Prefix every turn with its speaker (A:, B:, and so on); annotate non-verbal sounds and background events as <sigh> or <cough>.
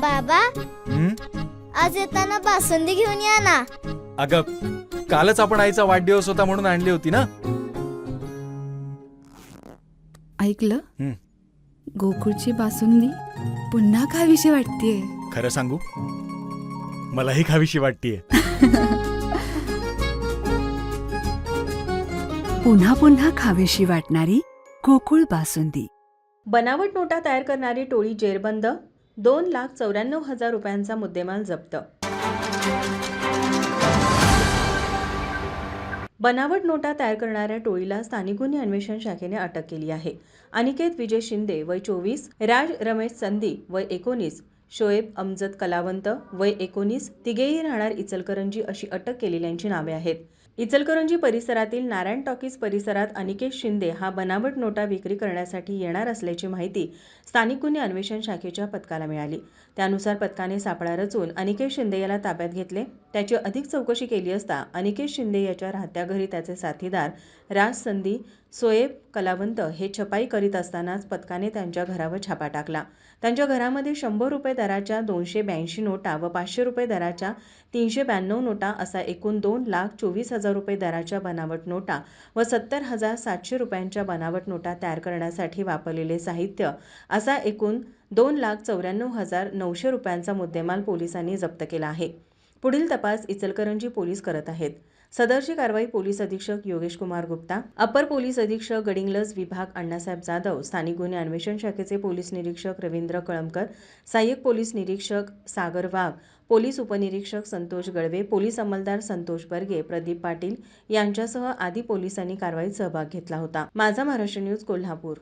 A: बाबा.
B: हं?
A: आज येताना बासुंदी घेऊन या ना.
B: अगं कालच आपण आईचा वाढदिवस होता म्हणून आणली होती ना?
C: ऐकलं?
B: हं.
C: गोकुळची बासुंदी पुन्हा खावीशी वाटतेय.
B: खरं सांगू? मलाही खावीशी वाटतीये. <laughs>
D: पुन्हा पुन्हा खावीशी वाटणारी गोकुळ बासुंदी.
E: बनावट नोटा तयार करणारी टोळी जेरबंद दोन लाख चौऱ्याण्णव हजार रुपयांचा मुद्देमाल जप्त. बनावट नोटा तयार करणाऱ्या टोळीला स्थानिक गुन्हे अन्वेषण शाखेने अटक केली आहे. अनिकेत विजय शिंदे वय चोवीस राज रमेश संदी वय एकोणीस शोएब अमजद कलावंत वय एकोणीस तिघेही राहणार इचलकरंजी अशी अटक केलेल्यांची नावे आहेत. इचलकरंजी परिसरातील नारायण टॉकीज परिसरात अनिकेत शिंदे हा बनावट नोटा विक्री करण्यासाठी येणार असल्याची माहिती स्थानिक गुन्हे अन्वेषण शाखेच्या पथकाला मिळाली. त्यानुसार पथकाने सापळा रचून अनिकेत शिंदे याला ताब्यात घेतले. त्याची अधिक चौकशी केली असता अनिकेत शिंदे याच्या राहत्या घरी त्याचे साथीदार राज संधी सोएब कलावंत हे छपाई करीत असतानाच पथकाने त्यांच्या घरावर छापा टाकला. त्यांच्या घरामध्ये शंभर रुपये दराच्या दोनशे ब्याऐंशी नोटा व पाचशे रुपये दराच्या तीनशे ब्याण्णव नोटा असा एकूण दोन लाख चोवीस हजार रुपये दराच्या बनावट नोटा व सत्तर हजार सातशे रुपयांच्या बनावट नोटा तयार करण्यासाठी वापरलेले साहित्य असा एकूण दोन लाख चौऱ्याण्णव हजार नऊशे रुपयांचा मुद्देमाल पोलिसांनी जप्त केला आहे. पुढील तपास इचलकरंजी पोलीस करत आहेत. सदरची कारवाई पोलीस अधीक्षक योगेश कुमार गुप्ता अपर पोलीस अधीक्षक गडिंग्लज विभाग अण्णासाहेब जाधव स्थानिक गुन्हे अन्वेषण शाखेचे पोलीस निरीक्षक रवींद्र कळमकर सहाय्यक पोलीस निरीक्षक सागर वाघ पोलीस उपनिरीक्षक संतोष गळवे पोलीस अंमलदार संतोष बर्गे प्रदीप पाटील यांच्यासह आदी पोलिसांनी कारवाईत सहभाग घेतला होता. माझा महाराष्ट्र न्यूज कोल्हापूर.